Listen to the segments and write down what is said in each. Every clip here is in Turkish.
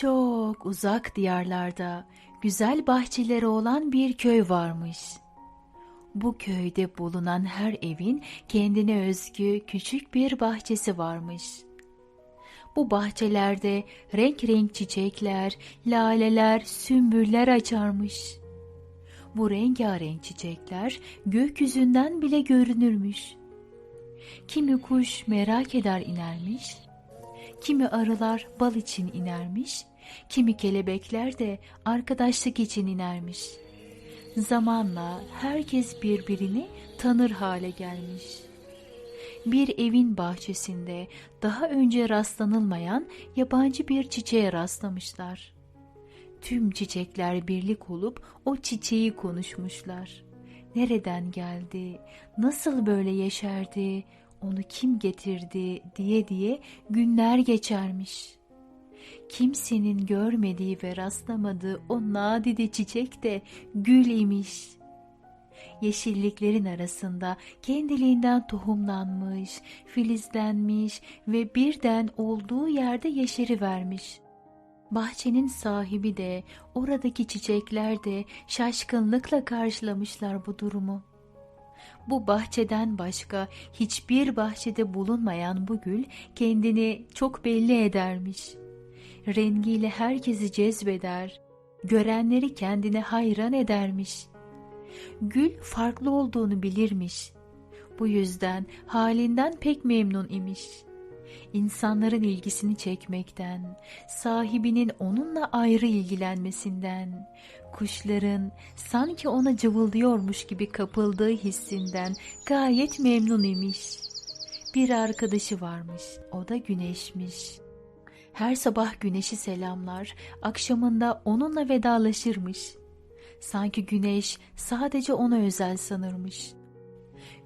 Çok uzak diyarlarda güzel bahçeleri olan bir köy varmış. Bu köyde bulunan her evin kendine özgü küçük bir bahçesi varmış. Bu bahçelerde renk renk çiçekler, laleler, sümbüller açarmış. Bu rengarenk çiçekler gökyüzünden bile görünürmüş. Kimi kuş merak eder inermiş, kimi arılar bal için inermiş, kimi kelebekler de arkadaşlık için inermiş. Zamanla herkes birbirini tanır hale gelmiş. Bir evin bahçesinde daha önce rastlanılmayan yabancı bir çiçeğe rastlamışlar. Tüm çiçekler birlik olup o çiçeği konuşmuşlar. Nereden geldi, nasıl böyle yeşerdi, onu kim getirdi diye diye günler geçermiş. Kimsenin görmediği ve rastlamadığı o nadide çiçek de gül imiş. Yeşilliklerin arasında kendiliğinden tohumlanmış, filizlenmiş ve birden olduğu yerde yeşeri vermiş. Bahçenin sahibi de, oradaki çiçekler de şaşkınlıkla karşılamışlar bu durumu. Bu bahçeden başka hiçbir bahçede bulunmayan bu gül kendini çok belli edermiş. Rengiyle herkesi cezbeder, görenleri kendine hayran edermiş. Gül farklı olduğunu bilirmiş. Bu yüzden halinden pek memnun imiş.'' İnsanların ilgisini çekmekten, sahibinin onunla ayrı ilgilenmesinden, kuşların sanki ona cıvıldıyormuş gibi kapıldığı hissinden gayet memnun imiş. Bir arkadaşı varmış, o da güneşmiş. Her sabah güneşi selamlar, akşamında onunla vedalaşırmış. Sanki güneş sadece ona özel sanırmış.''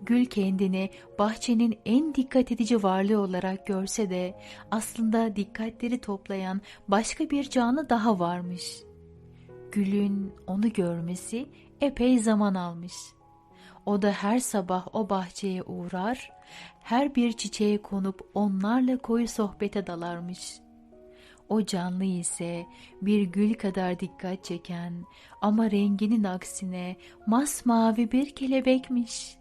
Gül kendini bahçenin en dikkat edici varlığı olarak görse de aslında dikkatleri toplayan başka bir canlı daha varmış. Gül'ün onu görmesi epey zaman almış. O da her sabah o bahçeye uğrar, her bir çiçeğe konup onlarla koyu sohbete dalarmış. O canlı ise bir gül kadar dikkat çeken ama renginin aksine masmavi bir kelebekmiş.''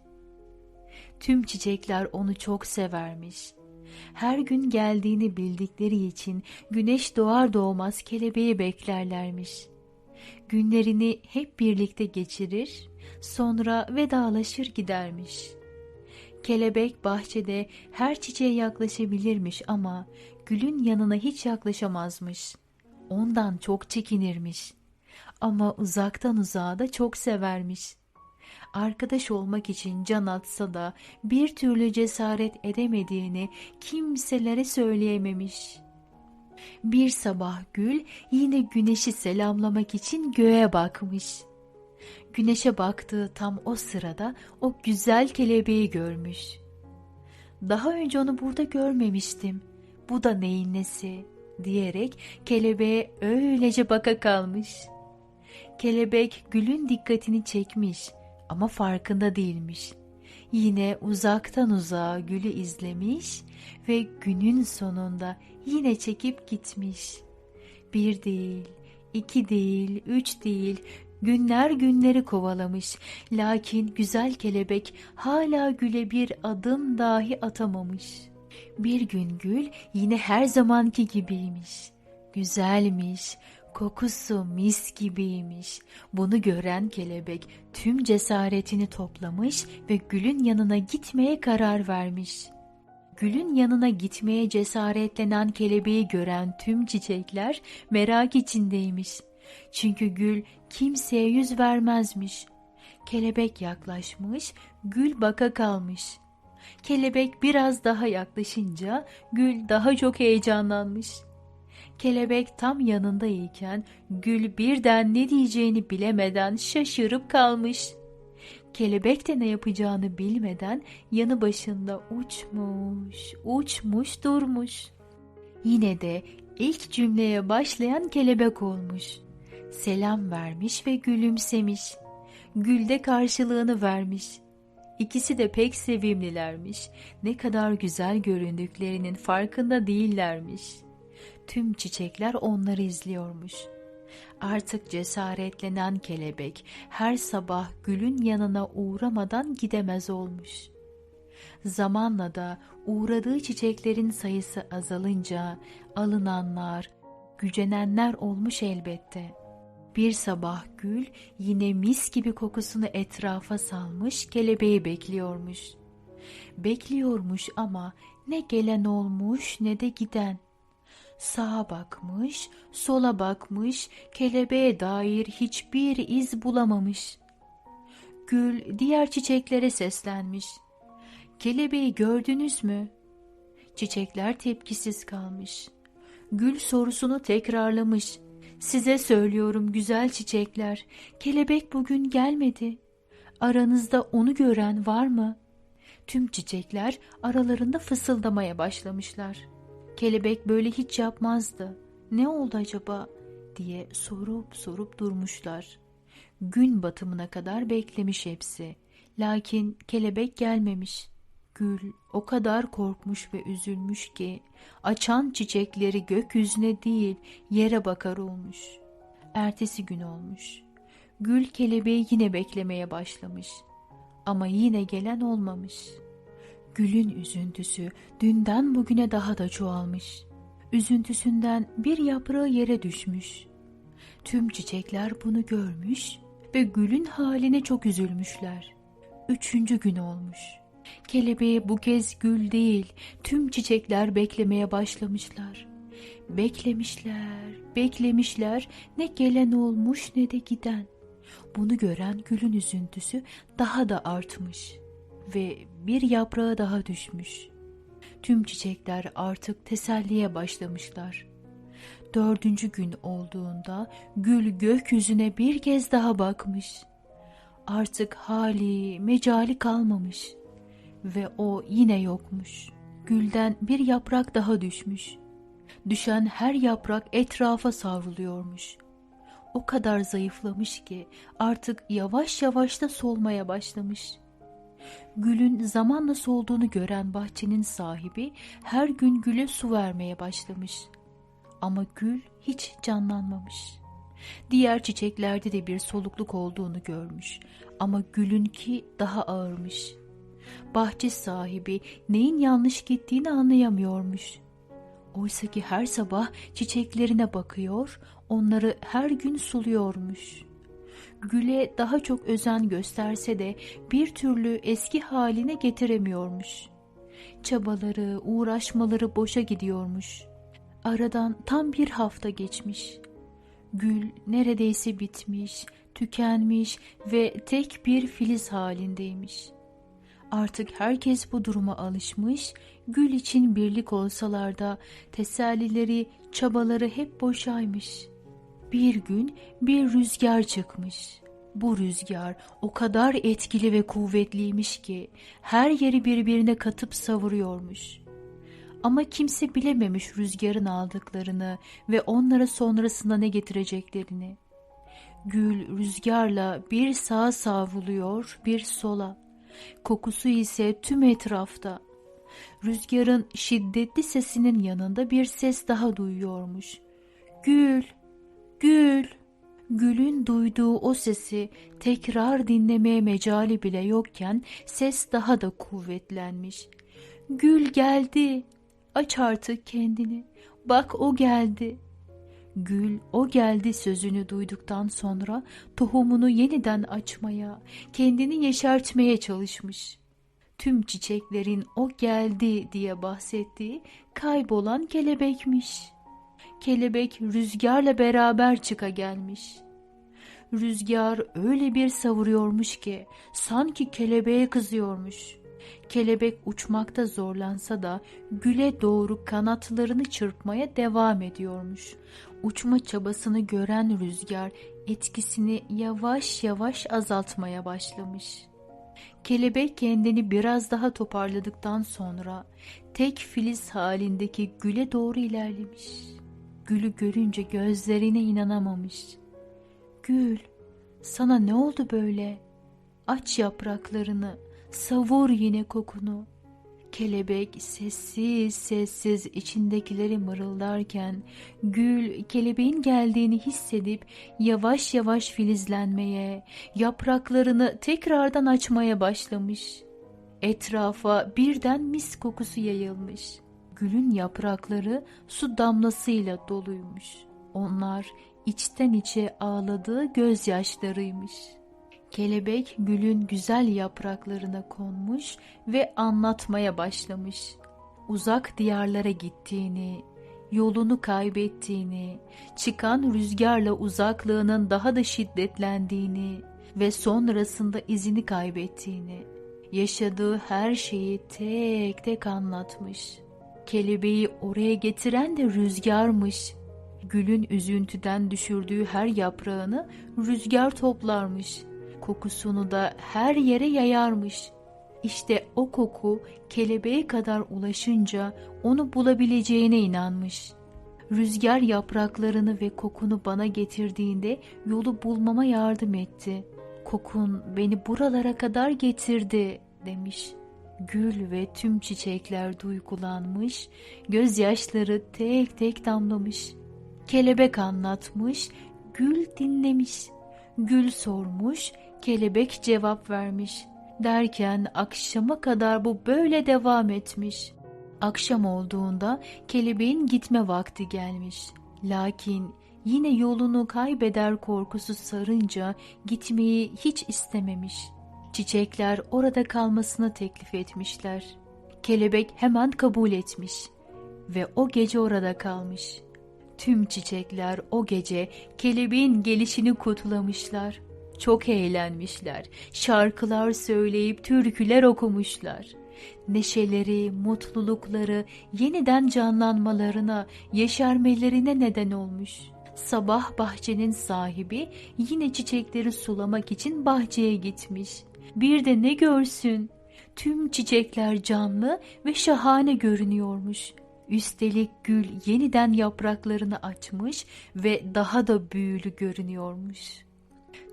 Tüm çiçekler onu çok severmiş. Her gün geldiğini bildikleri için güneş doğar doğmaz kelebeği beklerlermiş. Günlerini hep birlikte geçirir, sonra vedalaşır gidermiş. Kelebek bahçede her çiçeğe yaklaşabilirmiş ama gülün yanına hiç yaklaşamazmış. Ondan çok çekinirmiş. Ama uzaktan uzağa da çok severmiş arkadaş olmak için can atsa da bir türlü cesaret edemediğini kimselere söyleyememiş. Bir sabah Gül yine güneşi selamlamak için göğe bakmış. Güneşe baktığı tam o sırada o güzel kelebeği görmüş. Daha önce onu burada görmemiştim. Bu da neyin nesi? diyerek kelebeğe öylece baka kalmış. Kelebek gülün dikkatini çekmiş ama farkında değilmiş. Yine uzaktan uzağa gülü izlemiş ve günün sonunda yine çekip gitmiş. Bir değil, iki değil, üç değil, günler günleri kovalamış. Lakin güzel kelebek hala güle bir adım dahi atamamış. Bir gün gül yine her zamanki gibiymiş. Güzelmiş, Kokusu mis gibiymiş. Bunu gören kelebek tüm cesaretini toplamış ve gülün yanına gitmeye karar vermiş. Gülün yanına gitmeye cesaretlenen kelebeği gören tüm çiçekler merak içindeymiş. Çünkü gül kimseye yüz vermezmiş. Kelebek yaklaşmış, gül baka kalmış. Kelebek biraz daha yaklaşınca gül daha çok heyecanlanmış. Kelebek tam yanındayken gül birden ne diyeceğini bilemeden şaşırıp kalmış. Kelebek de ne yapacağını bilmeden yanı başında uçmuş, uçmuş durmuş. Yine de ilk cümleye başlayan kelebek olmuş. Selam vermiş ve gülümsemiş. Gül de karşılığını vermiş. İkisi de pek sevimlilermiş. Ne kadar güzel göründüklerinin farkında değillermiş.'' Tüm çiçekler onları izliyormuş. Artık cesaretlenen kelebek her sabah gülün yanına uğramadan gidemez olmuş. Zamanla da uğradığı çiçeklerin sayısı azalınca alınanlar, gücenenler olmuş elbette. Bir sabah gül yine mis gibi kokusunu etrafa salmış kelebeği bekliyormuş. Bekliyormuş ama ne gelen olmuş ne de giden. Sağa bakmış, sola bakmış, kelebeğe dair hiçbir iz bulamamış. Gül diğer çiçeklere seslenmiş. Kelebeği gördünüz mü? Çiçekler tepkisiz kalmış. Gül sorusunu tekrarlamış. Size söylüyorum güzel çiçekler, kelebek bugün gelmedi. Aranızda onu gören var mı? Tüm çiçekler aralarında fısıldamaya başlamışlar. Kelebek böyle hiç yapmazdı. Ne oldu acaba diye sorup sorup durmuşlar. Gün batımına kadar beklemiş hepsi. Lakin kelebek gelmemiş. Gül o kadar korkmuş ve üzülmüş ki açan çiçekleri gökyüzüne değil yere bakar olmuş. Ertesi gün olmuş. Gül kelebeği yine beklemeye başlamış. Ama yine gelen olmamış. Gülün üzüntüsü dünden bugüne daha da çoğalmış. Üzüntüsünden bir yaprağı yere düşmüş. Tüm çiçekler bunu görmüş ve gülün haline çok üzülmüşler. Üçüncü gün olmuş. Kelebeği bu kez gül değil, tüm çiçekler beklemeye başlamışlar. Beklemişler, beklemişler, ne gelen olmuş ne de giden. Bunu gören gülün üzüntüsü daha da artmış ve bir yaprağı daha düşmüş. Tüm çiçekler artık teselliye başlamışlar. Dördüncü gün olduğunda gül gökyüzüne bir kez daha bakmış. Artık hali, mecali kalmamış ve o yine yokmuş. Gülden bir yaprak daha düşmüş. Düşen her yaprak etrafa savruluyormuş. O kadar zayıflamış ki artık yavaş yavaş da solmaya başlamış. Gülün zamanla solduğunu gören bahçenin sahibi her gün güle su vermeye başlamış. Ama gül hiç canlanmamış. Diğer çiçeklerde de bir solukluk olduğunu görmüş ama gülünki daha ağırmış. Bahçe sahibi neyin yanlış gittiğini anlayamıyormuş. Oysa ki her sabah çiçeklerine bakıyor, onları her gün suluyormuş. Güle daha çok özen gösterse de bir türlü eski haline getiremiyormuş. Çabaları, uğraşmaları boşa gidiyormuş. Aradan tam bir hafta geçmiş. Gül neredeyse bitmiş, tükenmiş ve tek bir filiz halindeymiş.'' Artık herkes bu duruma alışmış, gül için birlik olsalar da tesellileri, çabaları hep boşaymış. Bir gün bir rüzgar çıkmış. Bu rüzgar o kadar etkili ve kuvvetliymiş ki her yeri birbirine katıp savuruyormuş. Ama kimse bilememiş rüzgarın aldıklarını ve onlara sonrasında ne getireceklerini. Gül rüzgarla bir sağa savruluyor, bir sola Kokusu ise tüm etrafta. Rüzgarın şiddetli sesinin yanında bir ses daha duyuyormuş. Gül, gül. Gül'ün duyduğu o sesi tekrar dinlemeye mecali bile yokken ses daha da kuvvetlenmiş. Gül geldi. Aç artık kendini. Bak o geldi. Gül o geldi sözünü duyduktan sonra tohumunu yeniden açmaya, kendini yeşertmeye çalışmış. Tüm çiçeklerin o geldi diye bahsettiği kaybolan kelebekmiş. Kelebek rüzgarla beraber çıka gelmiş. Rüzgar öyle bir savuruyormuş ki sanki kelebeğe kızıyormuş. Kelebek uçmakta zorlansa da güle doğru kanatlarını çırpmaya devam ediyormuş. Uçma çabasını gören rüzgar etkisini yavaş yavaş azaltmaya başlamış. Kelebek kendini biraz daha toparladıktan sonra tek filiz halindeki güle doğru ilerlemiş. Gülü görünce gözlerine inanamamış. Gül, sana ne oldu böyle? Aç yapraklarını, savur yine kokunu. Kelebek sessiz sessiz içindekileri mırıldarken gül kelebeğin geldiğini hissedip yavaş yavaş filizlenmeye, yapraklarını tekrardan açmaya başlamış. Etrafa birden mis kokusu yayılmış. Gülün yaprakları su damlasıyla doluymuş. Onlar içten içe ağladığı gözyaşlarıymış. Kelebek gülün güzel yapraklarına konmuş ve anlatmaya başlamış. Uzak diyarlara gittiğini, yolunu kaybettiğini, çıkan rüzgarla uzaklığının daha da şiddetlendiğini ve sonrasında izini kaybettiğini, yaşadığı her şeyi tek tek anlatmış. Kelebeği oraya getiren de rüzgarmış. Gülün üzüntüden düşürdüğü her yaprağını rüzgar toplarmış. Kokusunu da her yere yayarmış. İşte o koku kelebeğe kadar ulaşınca onu bulabileceğine inanmış. Rüzgar yapraklarını ve kokunu bana getirdiğinde yolu bulmama yardım etti. Kokun beni buralara kadar getirdi demiş. Gül ve tüm çiçekler duygulanmış, gözyaşları tek tek damlamış. Kelebek anlatmış, gül dinlemiş. Gül sormuş, kelebek cevap vermiş. Derken akşama kadar bu böyle devam etmiş. Akşam olduğunda kelebeğin gitme vakti gelmiş. Lakin yine yolunu kaybeder korkusu sarınca gitmeyi hiç istememiş. Çiçekler orada kalmasını teklif etmişler. Kelebek hemen kabul etmiş ve o gece orada kalmış. Tüm çiçekler o gece kelebeğin gelişini kutlamışlar. Çok eğlenmişler. Şarkılar söyleyip türküler okumuşlar. Neşeleri, mutlulukları yeniden canlanmalarına, yeşermelerine neden olmuş. Sabah bahçenin sahibi yine çiçekleri sulamak için bahçeye gitmiş. Bir de ne görsün? Tüm çiçekler canlı ve şahane görünüyormuş. Üstelik gül yeniden yapraklarını açmış ve daha da büyülü görünüyormuş.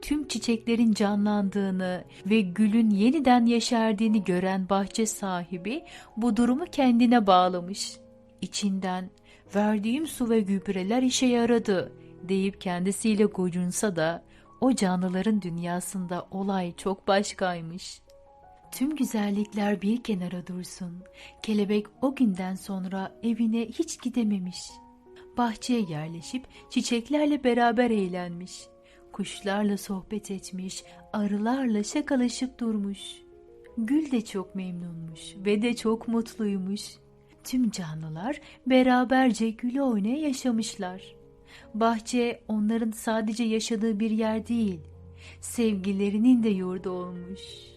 Tüm çiçeklerin canlandığını ve gülün yeniden yeşerdiğini gören bahçe sahibi bu durumu kendine bağlamış. İçinden verdiğim su ve gübreler işe yaradı deyip kendisiyle gocunsa da o canlıların dünyasında olay çok başkaymış. Tüm güzellikler bir kenara dursun. Kelebek o günden sonra evine hiç gidememiş. Bahçeye yerleşip çiçeklerle beraber eğlenmiş. Kuşlarla sohbet etmiş, arılarla şakalaşıp durmuş. Gül de çok memnunmuş ve de çok mutluymuş. Tüm canlılar beraberce gülü oynaya yaşamışlar. Bahçe onların sadece yaşadığı bir yer değil, sevgilerinin de yurdu olmuş.''